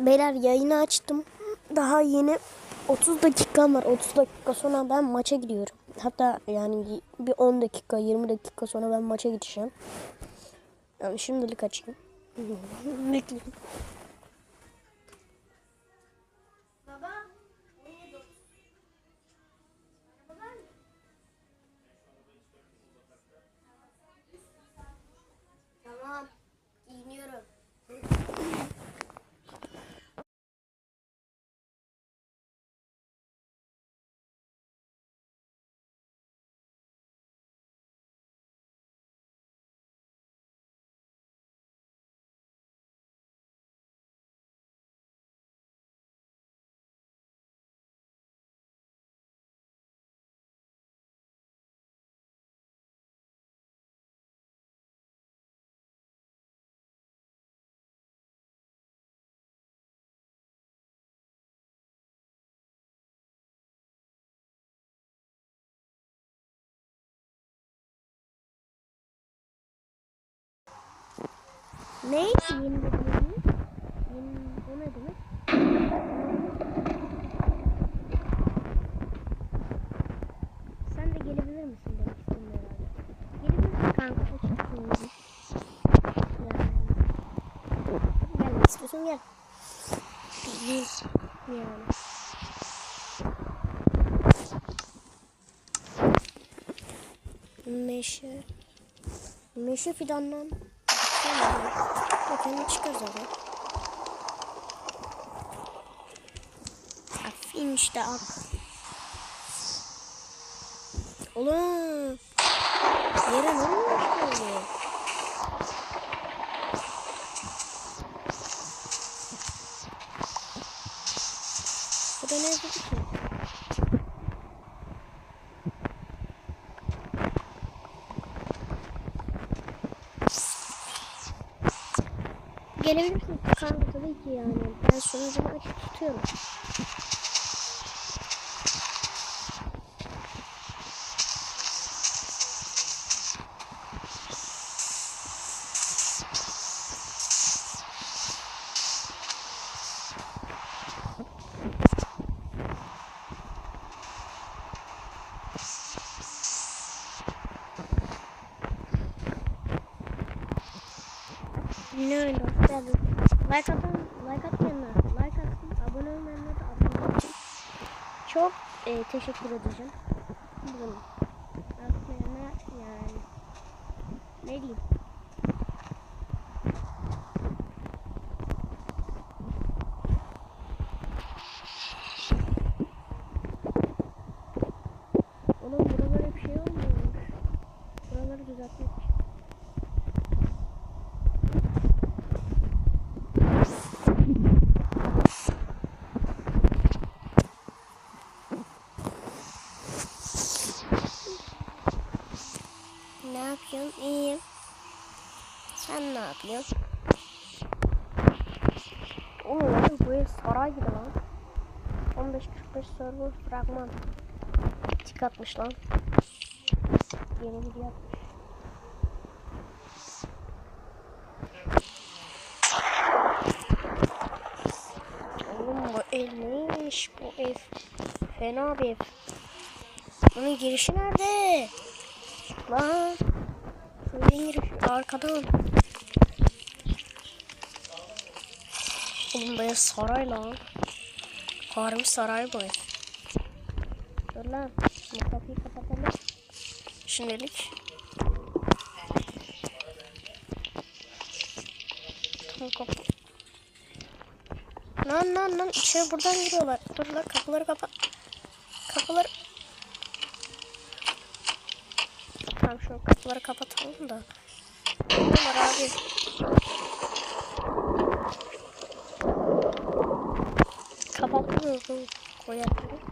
Beyler yayını açtım. Daha yeni 30 dakikam var. 30 dakika sonra ben maça gidiyorum. Hatta yani bir 10 dakika 20 dakika sonra ben maça gideceğim. Yani şimdilik açayım. Bekleyin. Ne? Yeni? Yeni o ne demek? Sen de gelebilir misin demek istedim herhalde. Gelebilir kanka açık Yani. Gel istiyorsan gel. Biz yani. Meşe. Meşe fidandan. Tamam. Bakın çıkar zaten. Afin işte ab. Oğlum. Yere ne oluyor? Bu da ne dedi ki? Gelebilirsin kanka tabii ki yani. Ben sonucumu açık tutuyorum. Öyle hoş geldin. Like atan, like atmayanlar, like atsın. Abone olmayanlar da abone olsun. Çok e, teşekkür edeceğim. Bunu atmayana yani ne diyeyim. Ne yapıyorsun? İyiyim. Sen ne yapıyorsun? Oğlum lan bu ev saray gibi lan. 15-45 server fragman. Tik atmış lan. Yeni video atmış. Oğlum bu ev neymiş bu ev? Fena bir ev. Bunun girişi nerede? Lan. Giriş arkadan. Oğlum ev saray lan. Harbi saray ev. Dur lan. Bu kapıyı kapatalım. Şimdilik. Kapı. Lan lan lan içeri buradan giriyorlar. Dur lan kapıları kapat. Tamam şu kapıları kapatalım da. Var abi? Kapatmıyorum koyarları.